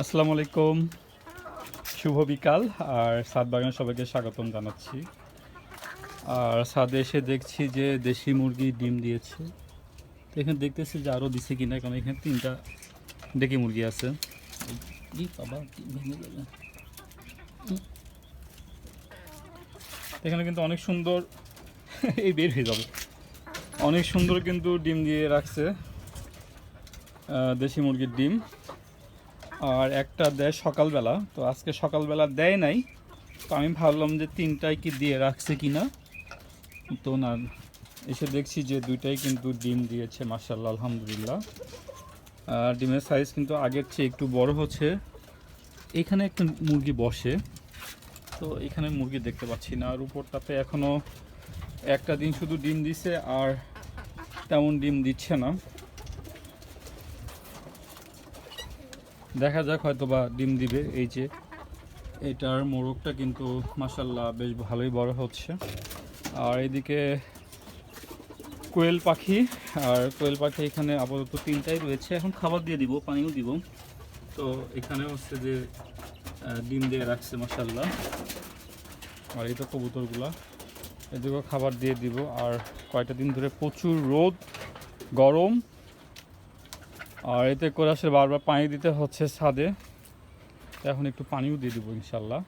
আসসালামু আলাইকুম। শুভ বিকাল, আর সাদ বাগানে সবাইকে স্বাগতম জানাচ্ছি। আর সাদে এসে দেখছি যে দেশি মুরগি ডিম দিয়েছে। তো এখানে দেখতেছি যে আরও দিছে কিনা, কারণ এখানে তিনটা ডেকি মুরগি আছে। এখানে কিন্তু অনেক সুন্দর, এই বের হয়ে যাবে। অনেক সুন্দর কিন্তু ডিম দিয়ে রাখছে দেশি মুরগির ডিম। আর একটা দেয় সকালবেলা, তো আজকে সকালবেলা দেয় নাই। তো আমি ভাবলাম যে তিনটাই কি দিয়ে রাখছে কি না তো না, এসে দেখছি যে দুইটাই কিন্তু ডিম দিয়েছে মার্শাল্লাহ আলহামদুলিল্লাহ। আর ডিমের সাইজ কিন্তু আগের চেয়ে একটু বড় হচ্ছে। এখানে একটা মুরগি বসে, তো এখানে মুরগি দেখতে পাচ্ছি না। আর উপরটাতে এখনও একটা দিন শুধু ডিম দিছে, আর তেমন ডিম দিচ্ছে না। দেখা যাক হয়তো বা ডিম দিবে, এই যে এটার মোরগটা কিন্তু মাসাল্লাহ বেশ ভালোই বড় হচ্ছে। আর এদিকে কোয়েল পাখি, আর কোয়েল পাখি এখানে আপাতত তিনটাই রয়েছে। এখন খাবার দিয়ে দিব, পানিও দিব। তো এখানে হচ্ছে যে ডিম দিয়ে রাখছে মাসাল্লাহ আর এই তো কবুতরগুলা। এদিকেও খাবার দিয়ে দিব। আর কয়টা দিন ধরে প্রচুর রোদ, গরম। আর এতে করে আসলে বারবার পানি দিতে হচ্ছে ছাদে। এখন একটু পানিও দিয়ে দেবো ইনশাল্লাহ।